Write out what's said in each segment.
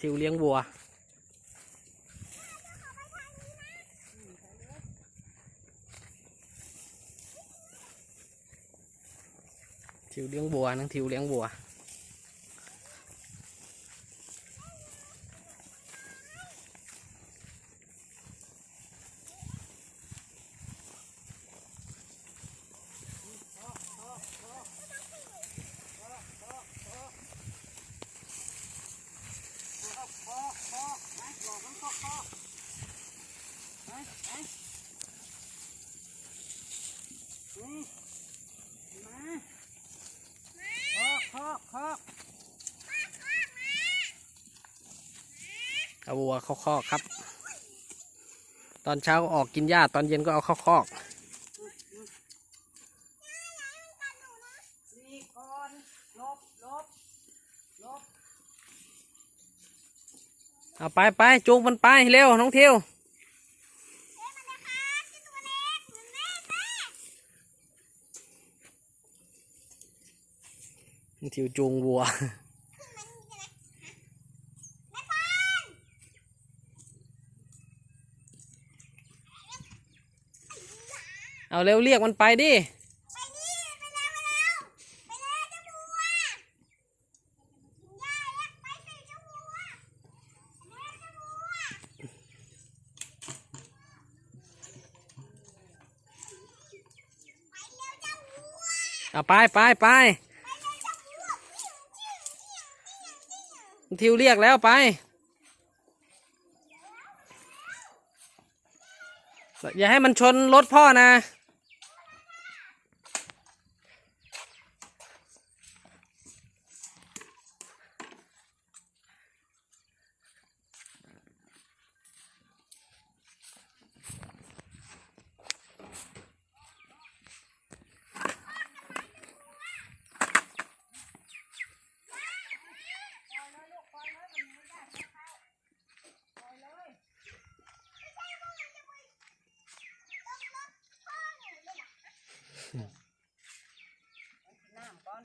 ทิวเลี้ยงวัว ทิวเลี้ยงวัวนังทิวเลี้ยงวัว วัวเข้าคอกครับ ตอนเช้าก็ออกกินหญ้าตอนเย็นก็เอาเข้าคอกนี่ก่อนลบลบลบเอาไปไปจูงมันไปเร็วน้องทิวน้องทิวจูงวัว เอาเร็วเรียกมันไปดิเอาไปไปไปทิวเรียกแล้วไปอย่าให้มันชนรถพ่อนะ น้ำก่อน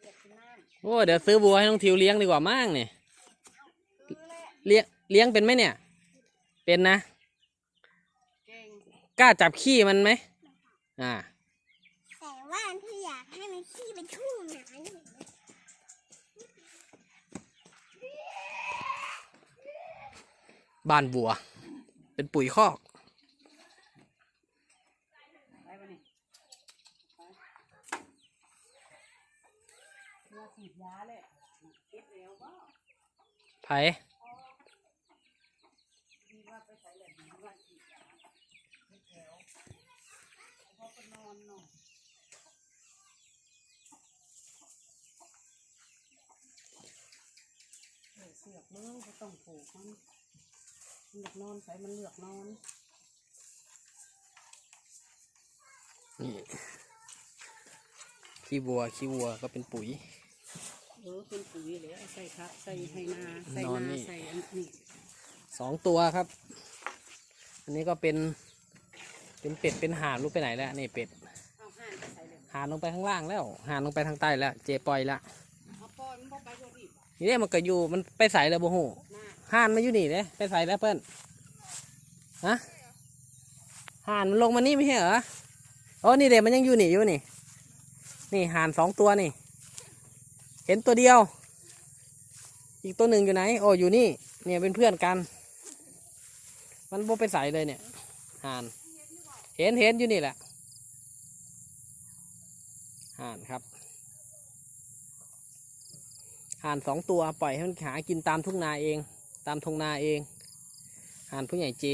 เรียกกินน้ โอ้เดี๋ยวซื้อวัวให้น้องทิวเลี้ยงดีกว่ามั่งเนี่ยำซื้อแหละเลี้ยงเลี้ยงเป็นไหมเนี่ย เป็นนะเก่งกล้าจับขี้มันไหมอ่า แต่ว่าพี่อยากให้มันขี้เป็นทุ่งนาอยู่บ้านวัว เป็นปุ๋ยคอก ไปปะนี่ไปเมื่อฉีดยาเลยเก็บแล้วก็ ไผดีว่าไปใส่แบบนี้ว่าฉีดยาเก็บแล้วพอไปนอนเนาะเออเสือกเลยก็ต้องผูกมันมันอยากนอนใส่มันเลือกนอนนี่ขี้วัวขี้วัวก็เป็นปุ๋ยเออเป็นปุ๋ยเลยใส่ครับใส่ให้นาใส่นอนนาใส่อันนี้สองตัวครับ อันนี้ก็เป็น เป็นเป็ดเป็นห่านลูกไปไหนแล้วนี่เป็ดเอาห่านไปใส่เลยห่านลงไปข้างล่างแล้วห่านลงไปทางใต้แล้ว เจปล่อยล้วเอาปลอยมันบ่ไปบ่รีบอะนี่เนี่ยมันก็อยู่มันไปใส่แล้วโบโหหน้าห่านมาอยู่นี่เลยไปใส่แล้วเปิ้ลฮะห่านมันลงมานี่ไม่ใช่เหรอโอ้นี่เด็กมันยังอยู่นี่อยู่นี่ นี่ห่านสองตัวนี่ เห็นตัวเดียว อีกตัวหนึ่งอยู่ไหน โอ้อยู่นี่ เนี่ยเป็นเพื่อนกัน มันโบไปใส่เลยเนี่ยห่านเห็นเห็นอยู่นี่แหละห่านครับห่านสองตัวปล่อยให้มันหากินตามทุ่งนาเอง ตามทงนาเองห่านผู้ใหญ่เจ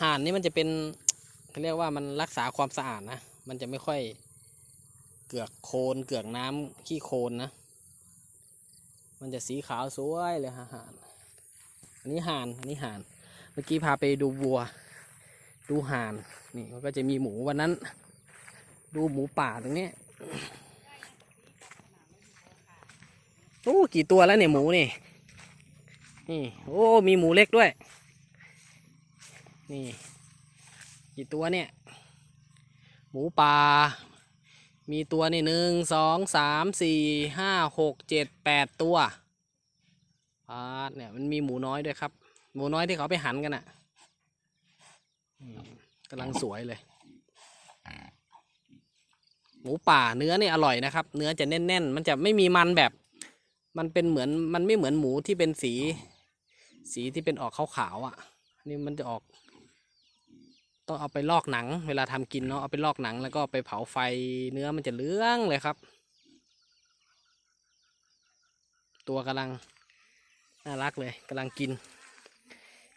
ห่านนี่มันจะเป็น เขาเรียกว่ามันรักษาความสะอาดนะ มันจะไม่ค่อยเกือกโคลนเกือกน้ำขี้โคลนนะ มันจะสีขาวสวยเลยฮะห่านอันนี้ห่านอันนี้ห่าน เมื่อกี้พาไปดูวัว ดูห่านนี่มันก็จะมีหมูวันนั้น ดูหมูป่าตรงนี้โอ้กี่ตัวแล้วเนี่ยหมูนี่นี่โอ้มีหมูเล็กด้วย นี่ กี่ตัวเนี่ย หมูป่า มีตัวนี่หนึ่งสองสามสี่ห้าหกเจ็ดแปดตัวอ่าเนี่ยมันมีหมูน้อยด้วยครับ หมูน้อยที่เขาไปหันกันอะ่ะกำลังสวยเลย หมูป่าเนื้อนี่อร่อยนะครับ เนื้อจะแน่นๆ มันจะไม่มีมันแบบ มันเป็นเหมือนมันไม่เหมือนหมูที่เป็นสี สีที่เป็นออกขาวๆอะ นี่มันจะออก ต้องเอาไปลอกหนัง เวลาทำกินเนาะเอาไปลอกหนัง แล้วก็ไปเผาไฟเนื้อมันจะเหลืองเลยครับ ตัวกำลังน่ารักเลยกำลังกิน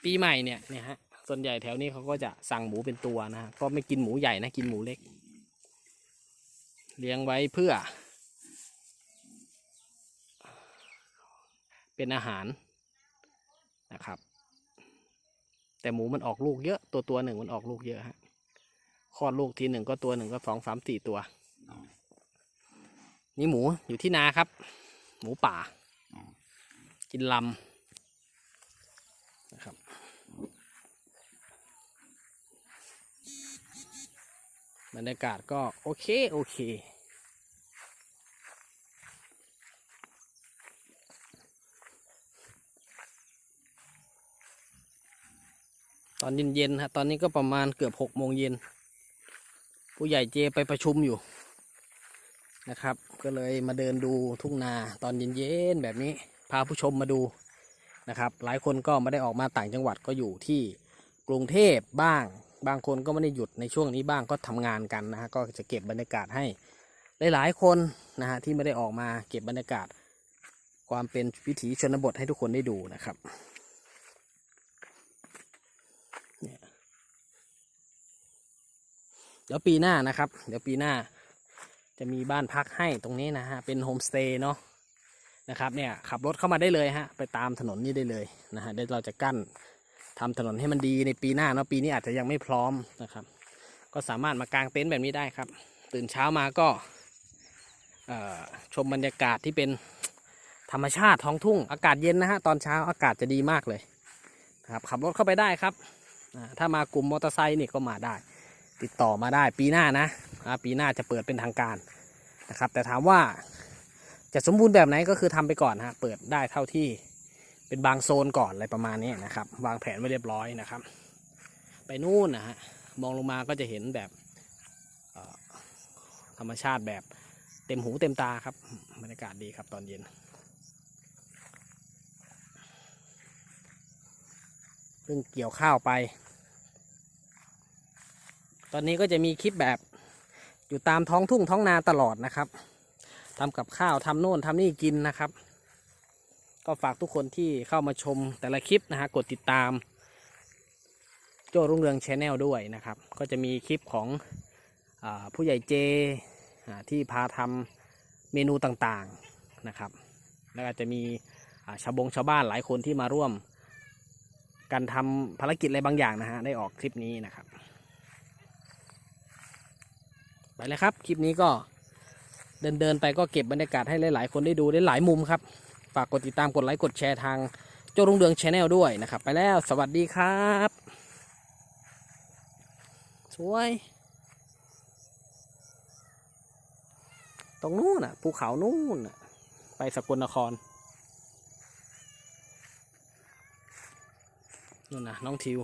ปีใหม่เนี่ยเนี่ยฮะส่วนใหญ่แถวนี้เขาก็จะสั่งหมูเป็นตัวนะก็ไม่กินหมูใหญ่นะกินหมูเล็ก เลี้ยงไว้เพื่อ เป็นอาหารนะครับ แต่หมูมันออกลูกเยอะตัวตัวหนึ่งมันออกลูกเยอะฮะคลอดลูกทีหนึ่งก็ตัวหนึ่งก็สองสามสี่ตัว นี่หมูอยู่ที่นาครับ หมูป่า กินลำนะครับบรรยากาศก็โอเค โอเค ตอนเย็นๆฮะตอนนี้ก็ประมาณเกือบหกโมงเย็น ผู้ใหญ่เจไปประชุมอยู่นะครับ ก็เลยมาเดินดูทุ่งนาตอนเย็นๆแบบนี้พาผู้ชมมาดูนะครับ หลายคนก็ไม่ได้ออกมาต่างจังหวัดก็อยู่ที่กรุงเทพบ้าง บางคนก็ไม่ได้หยุดในช่วงนี้บ้างก็ทำงานกันนะฮะก็จะเก็บบรรยากาศให้หลายๆคนนะฮะที่ไม่ได้ออกมาเก็บบรรยากาศ ความเป็นวิถีชนบทให้ทุกคนได้ดูนะครับ เดี๋ยวปีหน้านะครับ เดี๋ยวปีหน้า จะมีบ้านพักให้ตรงนี้นะฮะ เป็นโฮมสเตย์เนาะนะครับเนี่ยขับรถเข้ามาได้เลยฮะไปตามถนนนี้ได้เลยนะฮะเดี๋ยวเราจะกั้นทำถนนให้มันดีในปีหน้าเนาะปีนี้อาจจะยังไม่พร้อมนะครับ ก็สามารถมากางเต็นท์แบบนี้ได้ครับ ตื่นเช้ามาก็ชมบรรยากาศที่เป็นธรรมชาติท้องทุ่งอากาศเย็นนะฮะตอนเช้าอากาศจะดีมากเลยนะครับขับรถเข้าไปได้ครับ ถ้ามากลุ่มมอเตอร์ไซค์นี่ก็มาได้ ติดต่อมาได้ปีหน้านะปีหน้าจะเปิดเป็นทางการนะครับ แต่ถามว่าจะสมบูรณ์แบบไหนก็คือทำไปก่อนฮะเปิดได้เท่าที่เป็นบางโซนก่อนอะไรประมาณนี้นะครับ วางแผนไว้เรียบร้อยนะครับ ไปนู่นนะฮะมองลงมาก็จะเห็นแบบธรรมชาติแบบเต็มหูเต็มตาครับบรรยากาศดีครับตอนเย็นเพิ่งเกี่ยวข้าวไป ตอนนี้ก็จะมีคลิปแบบอยู่ตามท้องทุ่งท้องนาตลอดนะครับทำกับข้าวทำโน่นทำนี่กินนะครับ ก็ฝากทุกคนที่เข้ามาชมแต่ละคลิปนะฮะกดติดตาม โจ้รุ่งเรืองชแนลด้วยนะครับ ก็จะมีคลิปของอผู้ใหญ่เจที่พาทำเมนูต่างๆนะครับ แล้วก็จะมีชาวบงชาวบ้านหลายคนที่มาร่วม กันทำภารกิจอะไรบางอย่างนะฮะได้ออกคลิปนี้นะครับ ไปเลยครับ คลิปนี้ก็เดินเดินไปก็เก็บบรรยากาศให้หลาย ๆ คนได้ดูได้หลายมุมครับ ฝากกดติดตามกดไลค์กดแชร์ทางโจ้รุ่งเรืองชาแนลด้วยนะครับ ไปแล้วสวัสดีครับ สวย ตรงนู้นน่ะภูเขานู้นน่ะไปสกลนครนู่นน่ะน้องทิว